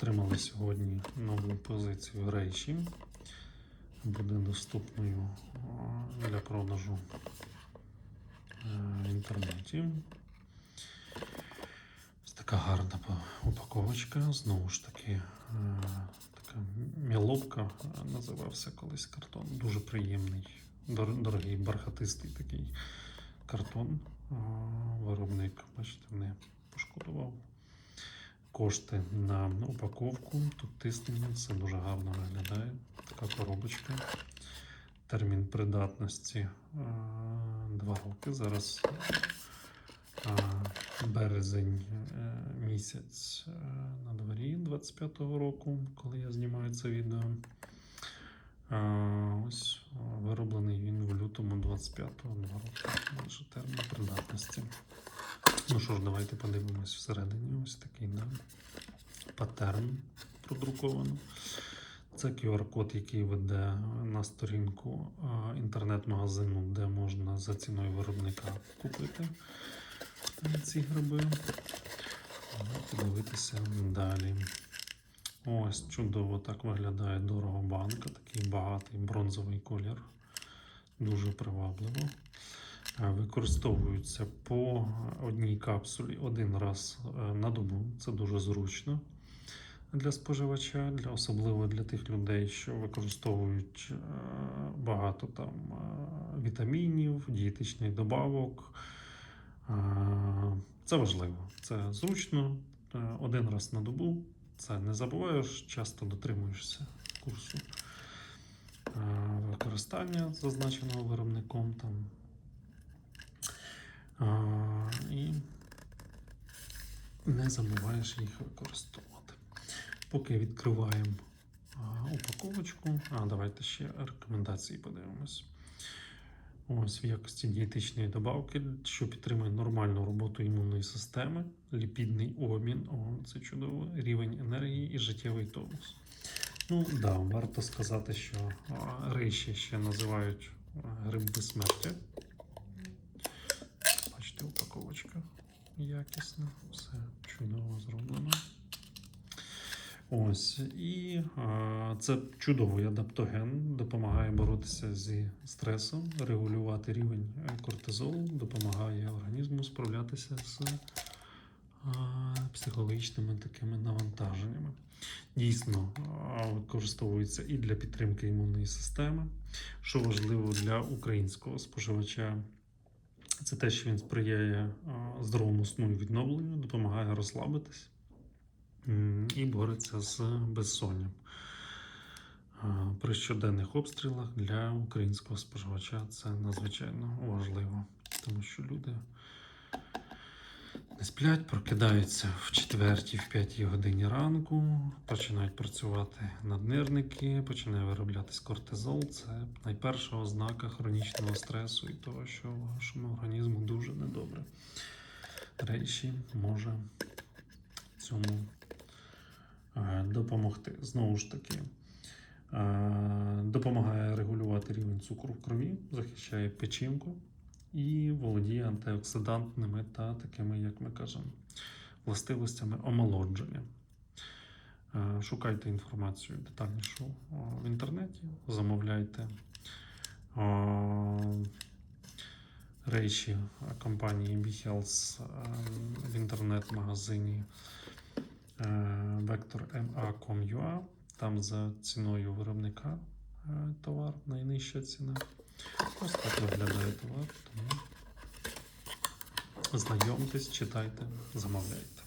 Отримали сьогодні нову позицію рейші. Буде доступною для продажу е, в інтернеті. Така гарна упаковочка. Знову ж таки, е, така міловка е, називався колись картон. Дуже приємний, дорогий, бархатистий такий картон. Виробник, бачите, не пошкодував кошти на упаковку. Тут тиснення, це дуже гарно виглядає. Така коробочка. Термін придатності 2 роки. Зараз березень е, місяць е, на дворі 25-го року, коли я знімаю це відео. Ось вироблений він в лютому 25-го 2 роки. Майже термін придатності. Ну що ж, давайте подивимось всередині. Ось такий да, паттерн продруковано. Це QR-код, який веде на сторінку інтернет-магазину, де можна за ціною виробника купити е, ці гриби. Подивитися далі. Ось чудово так виглядає дорого банка, такий багатий бронзовий колір. Дуже привабливо. Е, Використовуються по одній капсулі один раз е, на добу. Це дуже зручно для споживача, для особливо для тих людей, що використовують е, багато там вітамінів, дієтичних добавок. Це важливо, це зручно. Один раз на добу. Це не забуваєш, часто дотримуєшся курсу використання, зазначеного виробником там. А, і не забуваєш їх використовувати. Поки відкриваємо а, упаковочку, а давайте ще рекомендації подивимось. Ось в якості дієтичної добавки, що підтримує нормальну роботу імунної системи, ліпідний обмін, о, це чудово, рівень енергії і життєвий тонус. Ну, да, варто сказати, що рейші ще називають гриб безсмертя. Бачите, упаковочка якісна, все чудово зроблено. Ось, і а, це чудовий адаптоген, допомагає боротися зі стресом, регулювати рівень е, кортизолу, допомагає організму справлятися з а, психологічними такими навантаженнями. Дійсно, використовується і для підтримки імунної системи, що важливо для українського споживача. Це те, що він сприяє здоровому сну і відновленню, допомагає розслабитись і бореться з безсонням. При щоденних обстрілах для українського споживача це надзвичайно важливо, тому що люди не сплять, прокидаються в 4 в 5 годині ранку, починають працювати наднирники, починає вироблятись кортизол. Це найперша ознака хронічного стресу і того, що вашому організму дуже недобре. Рейші може цьому е, допомогти. Знову ж таки, е, допомагає регулювати рівень цукру в крові, захищає печінку і володіє антиоксидантними та такими, як ми кажемо, властивостями омолодження. Е, Шукайте інформацію детальнішу в інтернеті, замовляйте речі компанії BeHealth е, в інтернет-магазині е, vectorma.com.ua. Там за ціною виробника е, товар, найнижча ціна. Ось так виглядає товар. Тому знайомтесь, читайте, замовляйте.